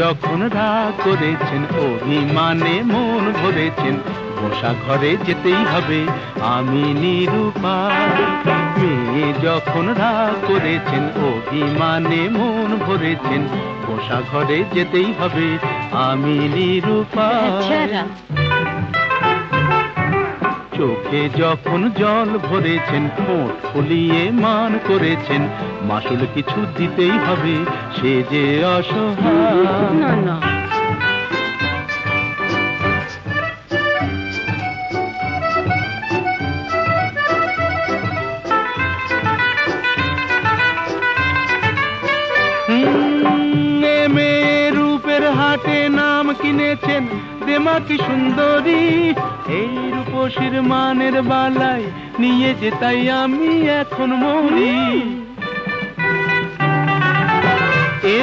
যখন রাগ করেছেন, অভিমানে মন ভরেছেন, বসা ঘরে যেতেই হবে, আমি নিরূপা। মেয়ে যখন রাগ করেছেন, অভিমানে মন ভরেছেন, বসা ঘরে যেতেই হবে, আমি নিরুপায় চোখে যখন জল ভরেছেন ঠোঁট ফুলিয়ে মান করেছেন মাসুল কিছু দিতেই হবে সে যে অসহায়। হাটে নাম কিনেছেন দেমা কি সুন্দরী। রূপসীর মানের বালায় নিয়ে যে তাই আমি এখন মরি। এ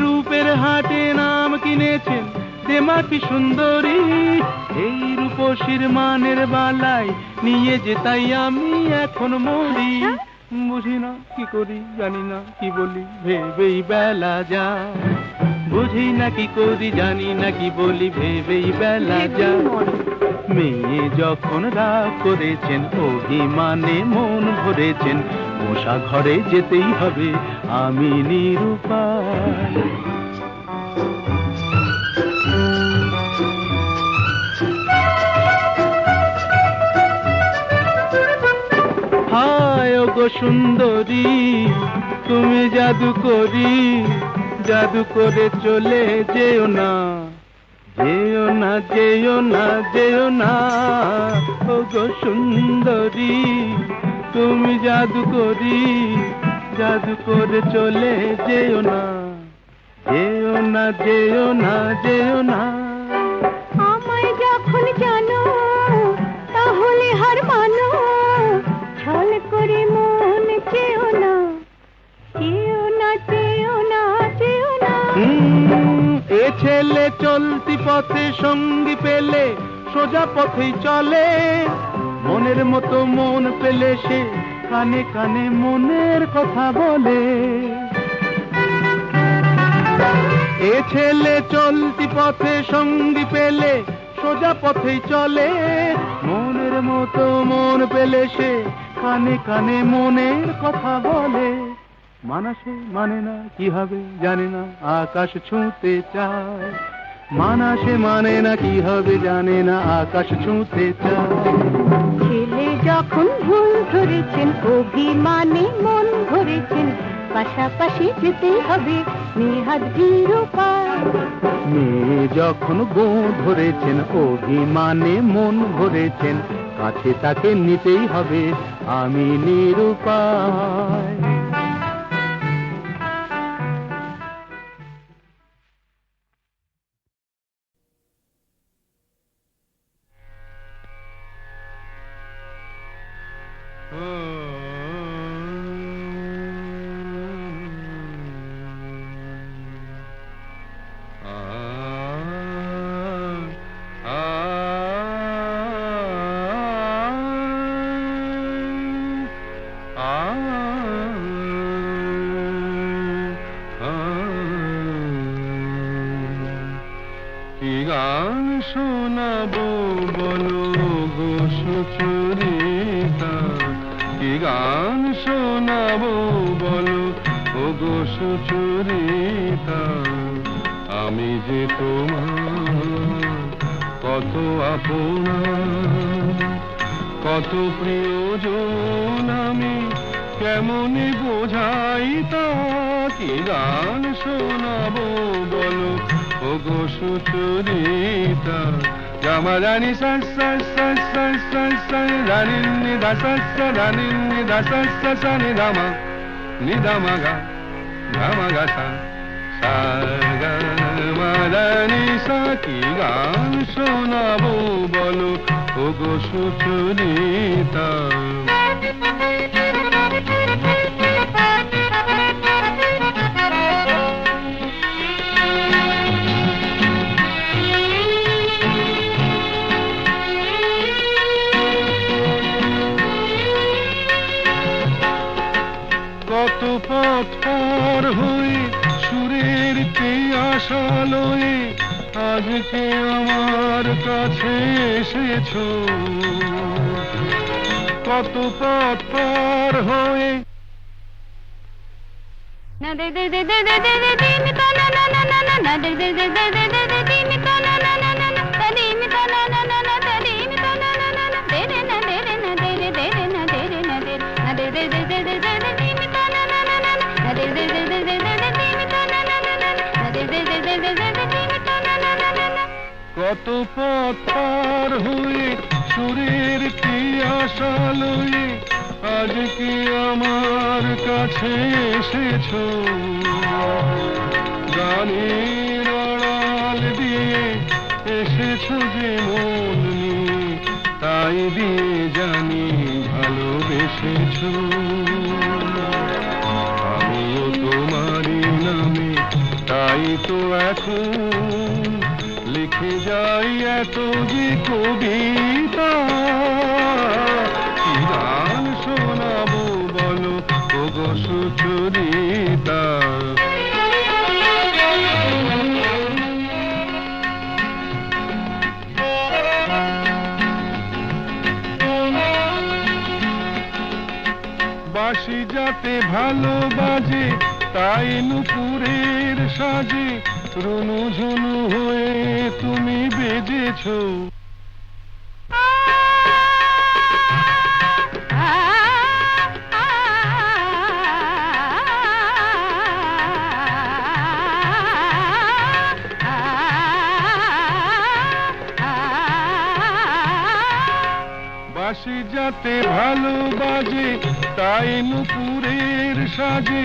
রূপের হাটে নাম কিনেছেন দেমা কি সুন্দরী। এই রূপসীর মানের বালায় নিয়ে যে তাই আমি এখন মরি। বুঝি না কি করি জানি না কি বলি ভেবেই বেলা যায়। বুঝি নাকি করি জানি না কি বলি ভেবেই বেলা যায়। মেয়ে যখন রাগ করেছেন অভিমানে মন ভরেছেন মশা ঘরে যেতেই হবে আমি নিরুপায়। হায় ও গো সুন্দরী তুমি জাদু করি। জাদু করে চলে যেও না। যেও না যেও না যেও না। ও গো সুন্দরী, তুমি জাদু করি, জাদু করে চলে যেও না। যেও না যেও না যেও না। ছেলে চলতি পথে সঙ্গী পেলে, সোজা পথেই চলে। মনের মতো মন পেলে সে কানে কানে মনের কথা বলে। এ ছেলে চলতি পথে সঙ্গী পেলে, সোজা পথেই চলে। মনের মতো মন পেলে সে কানে কানে মনের কথা বলে। মানাসে মানে না কি হবে জানে না আকাশ ছুঁতে চায়। মানাসে মানে না কি হবে জানে না আকাশ ছুঁতে চায়। ছেলে যখন ভুল ধরেছেন অভিমানে মন ভরেছেন পাশাপাশি যেতেই হবে নেহাত বিরূপায় মেয়ে যখন গো ধরেছেন অভিমানে মন ভরেছেন কাছে তাকে নিতেই হবে আমি নিরুপায়। সুচরিতা আমি যে তোমার কত আপনা, কত প্রিয়জন, আমি কেমনে বোঝাই তা কি গান শোনাবো বলো? ও গো সুচরিতা জামা রানি নি দা সাস সা রানি নি দা সাস সা সা নি দামা নি দামা গা দামা গা সা মাদানি সাকি গান শোনাবো বলো ওগো সুচরিতা আজকে আমার কাছে এসেছ কত পথ হয়ে না দে দে দে দে দে দে দিন না না না না না না দে দে দে দে দে কত পথ পার হয়ে সুরের কি আশা লয়ে আজকে আমার কাছে এসেছ? গানের আড়াল দিয়ে এসেছ যে মন নিয়ে, তাই দিয়ে জানি ভালোবেসেছ। আমিও তোমারই নামে, তাই তো এখন যাই এত যে কবিতা গান শোনাবো বলো? ওগো সুচরিতা। বাসি যাতে ভালো বাজে তাই নুপুরের সাজে রুনু ঝুনু হয়ে তুমি বেজেছো বাসি যাতে ভালো বাজে তাই নুপুরের সাজে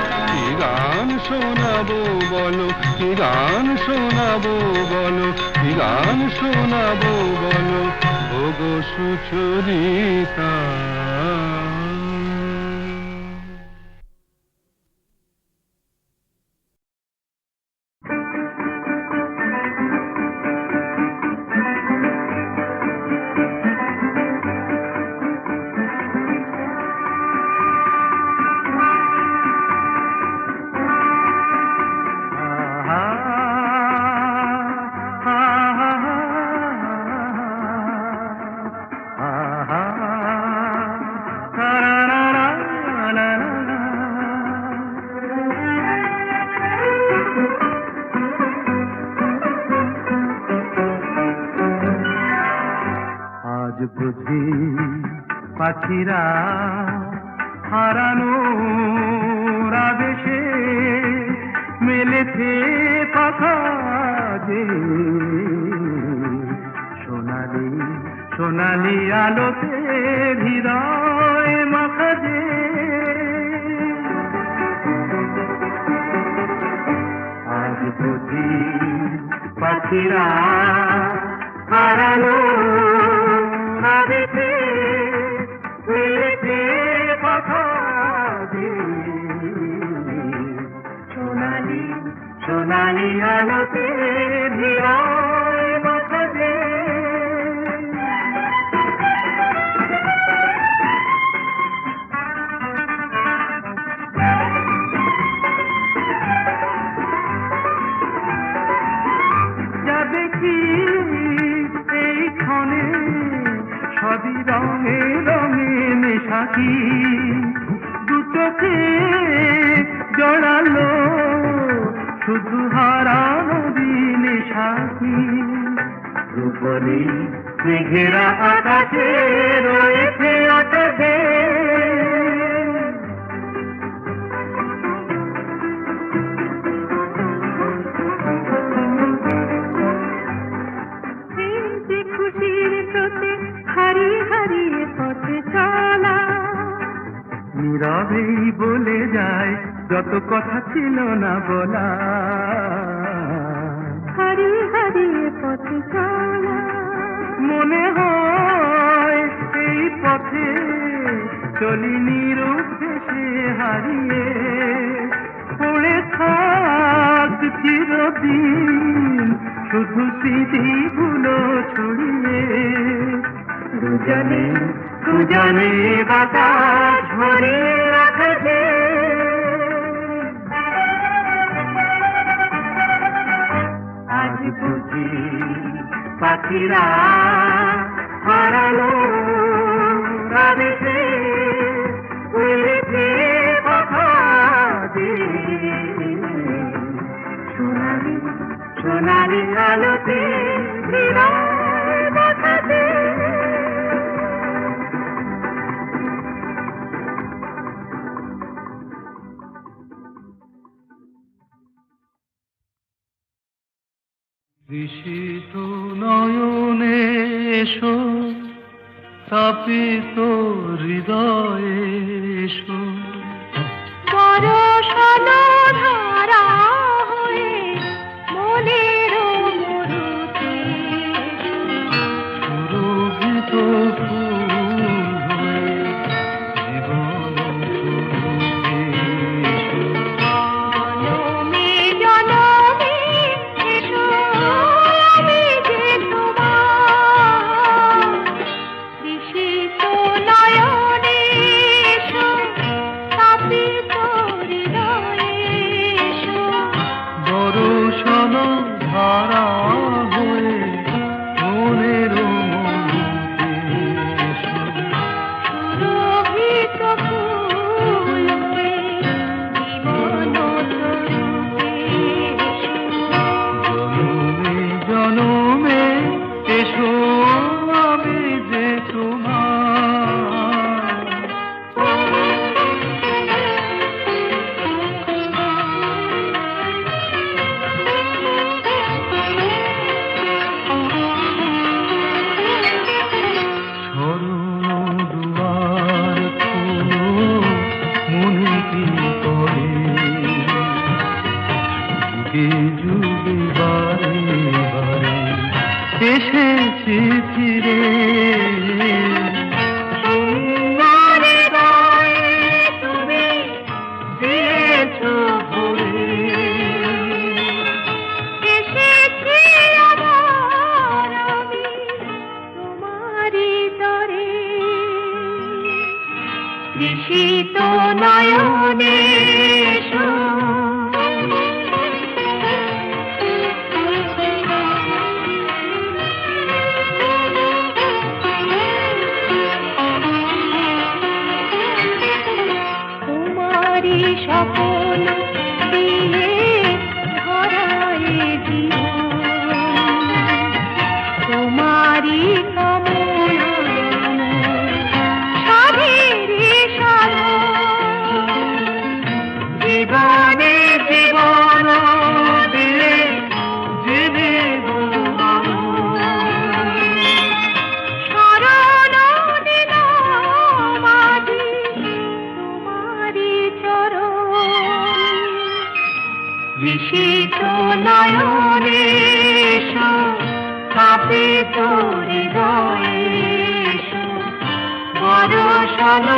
গান শোনাবো বলো কি গান শোনাবো বলো কি গান শোনাবো বলো? ওগো সুচরিতা। মেলেছে কথা সোনালি সোনালি আলোতে হৃদয় মাখা যে আজ বুঝি পাখিরা হারানো সোনালি আলোতে হৃদয় মাখা যে যা দেখি এই ক্ষণে সবই রঙে রঙে মেশাকি দু বলি মেঘেরা আকাশে রয়েছে আকাশে। খুশির স্রোতে হারিয়ে হারিয়ে পথে চলা। নীরবেই বলে যায় যত কথা ছিল না বলা। হারিয়ে হারিয়ে পথে চলা। মনে হয় এই পথে চলি নিরুদ্দেশে হারিয়ে পড়ে থাক চিরদিন, শুধু স্মৃতিগুলো ছড়িয়ে। দুজনে দুজনে বাতাস ভরে রাখবে আজ বুঝি পাখিরা হারালো। সোনালি সোনালি আলোতে তাপিত হৃদয়ে এসো নয়নে ঢালু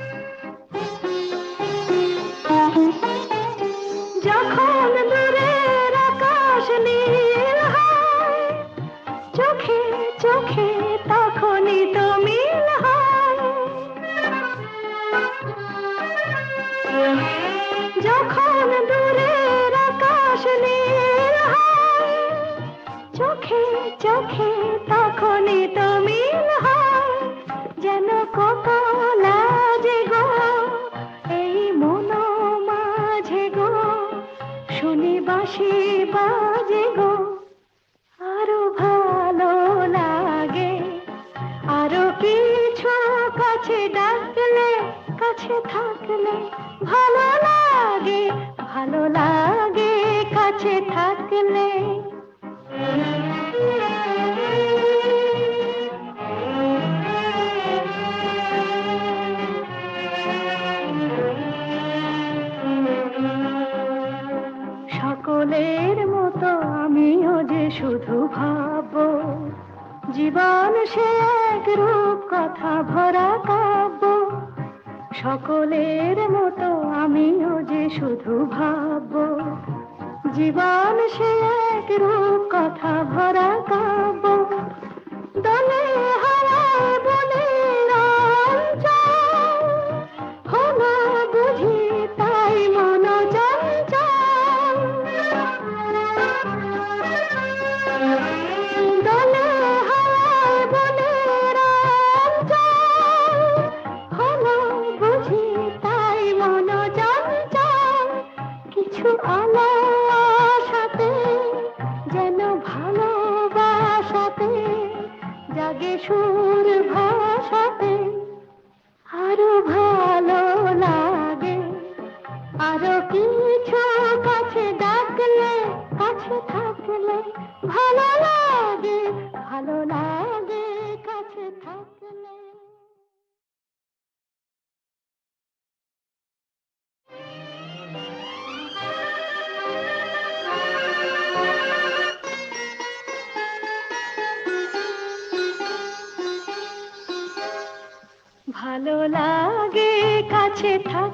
চোখে চোখে তখনই তো যেন কত লাজে গো, এই মন মাঝে গো, শুনি বাঁশি বাজে গো। আরও ভালো লাগে, আরও কিছু কাছে ডাকলে, কাছে থাকলে ভালো লাগে ভালো লাগে। সে এক রূপ কথা ভরা কাব্য। সকলের মতো আমিও যে শুধু ভাববো। জীবন সে এক রূপ কথা ভরা কাব্য। দলে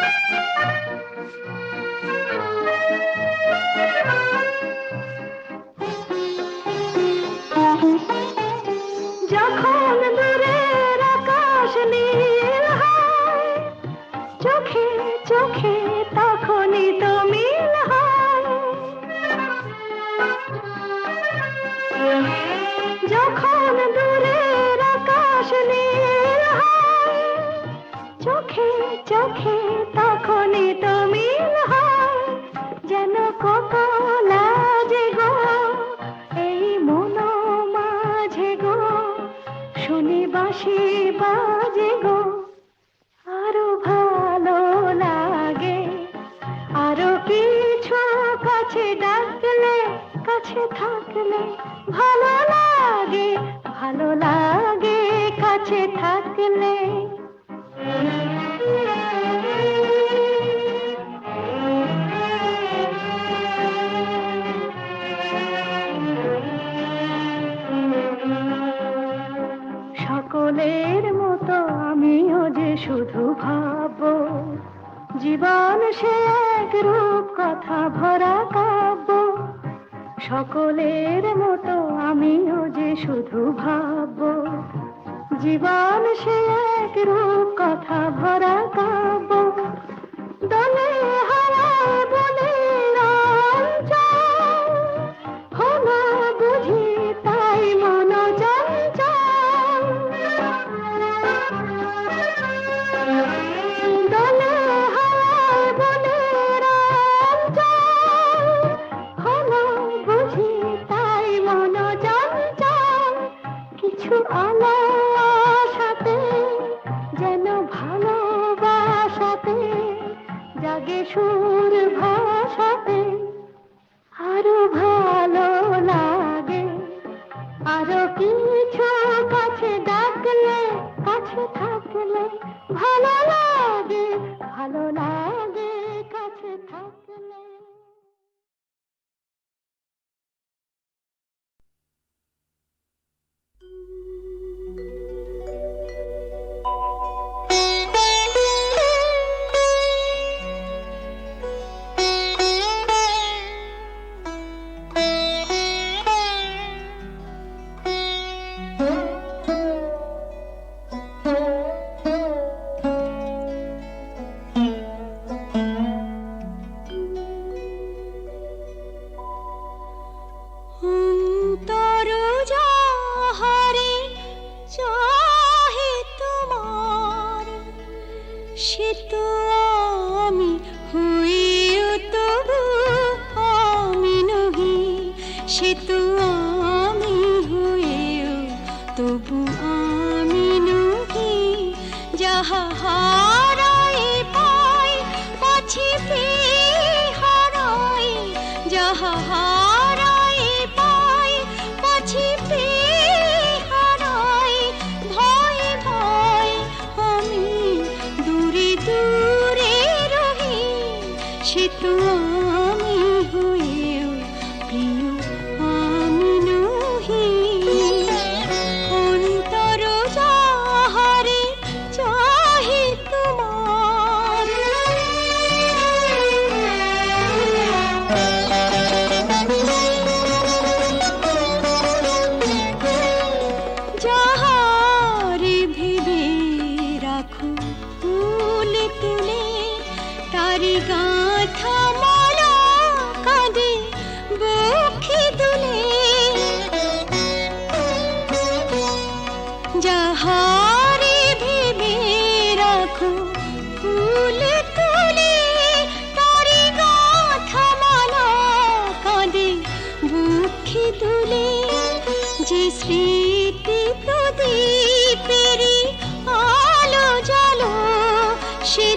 Thank you. কাছে থাকলে সকলের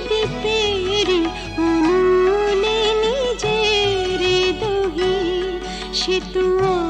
দ্বীপের উনুনে নিজের দহি সে তো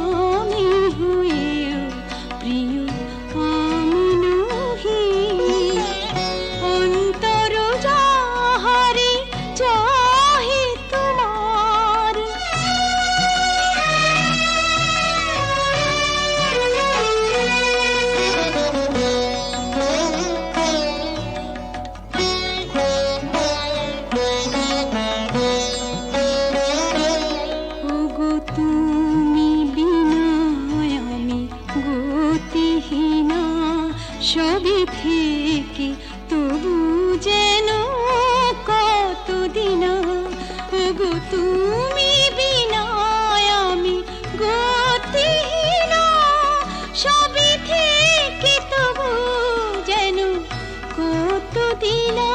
ছবি থেকে তবু যেন কত দিলা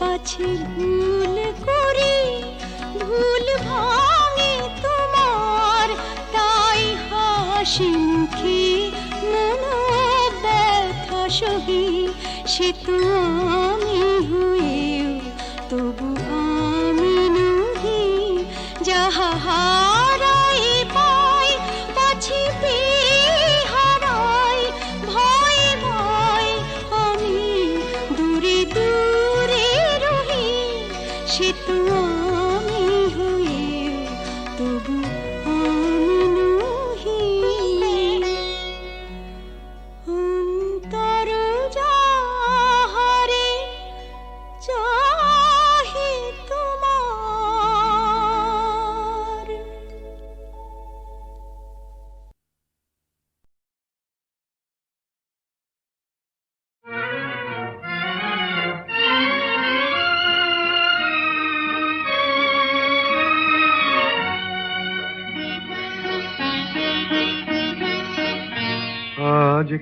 পাছে ভুল করে, ভুল ভাঙে তোমার তাই হাসি মুখে মন ব্যথা সহি, সে তোমার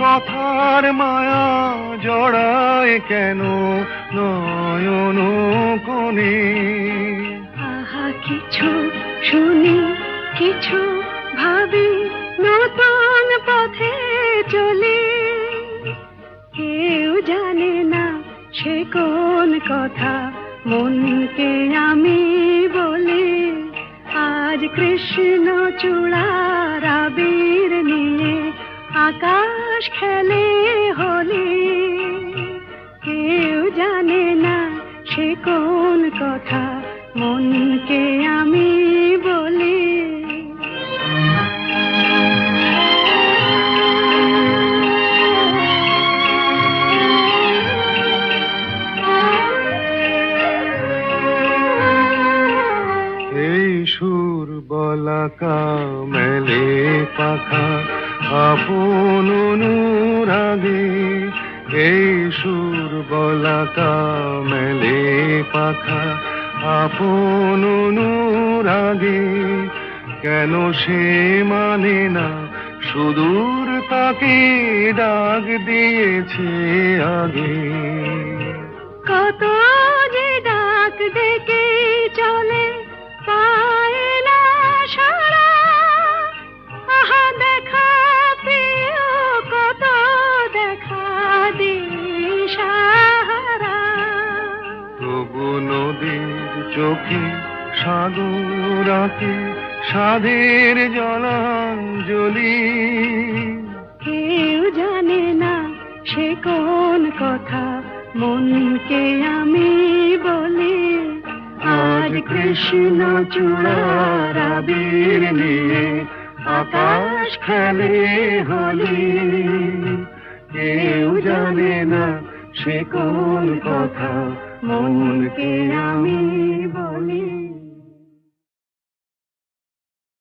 কথার মায়া জড়ায় কেন নয়ন কোণে? আহা, কিছু শুনি, কিছু ভাবি, নতুন পথে চলে। কেউ জানে না সে কোন কথা, মনকে আমি বলি। আজ কৃষ্ণ চূড়ার আবির নিয়ে আকাশ খেলে হলে কেউ জানে না সে কোন কথা মনকে আমি বলি। এই সুর বলাকা মেলে পাখা আপন অনুরাগে এই সুর বলাকা মেলে পাখা। আপন অনুরাগে কেন সে মানে না? সুদূর তাকে ডাক দিয়েছে আগে। কত চোখে সাগর আঁকে সাধের জলাঞ্জলি। কেউ জানে না সে কোন কথা মনকে আমি বলি। আজ কৃষ্ণ চূড়ার নিয়ে আকাশ খেলে হলি। কেউ জানে না সে কোন কথা মনকে আমি বলি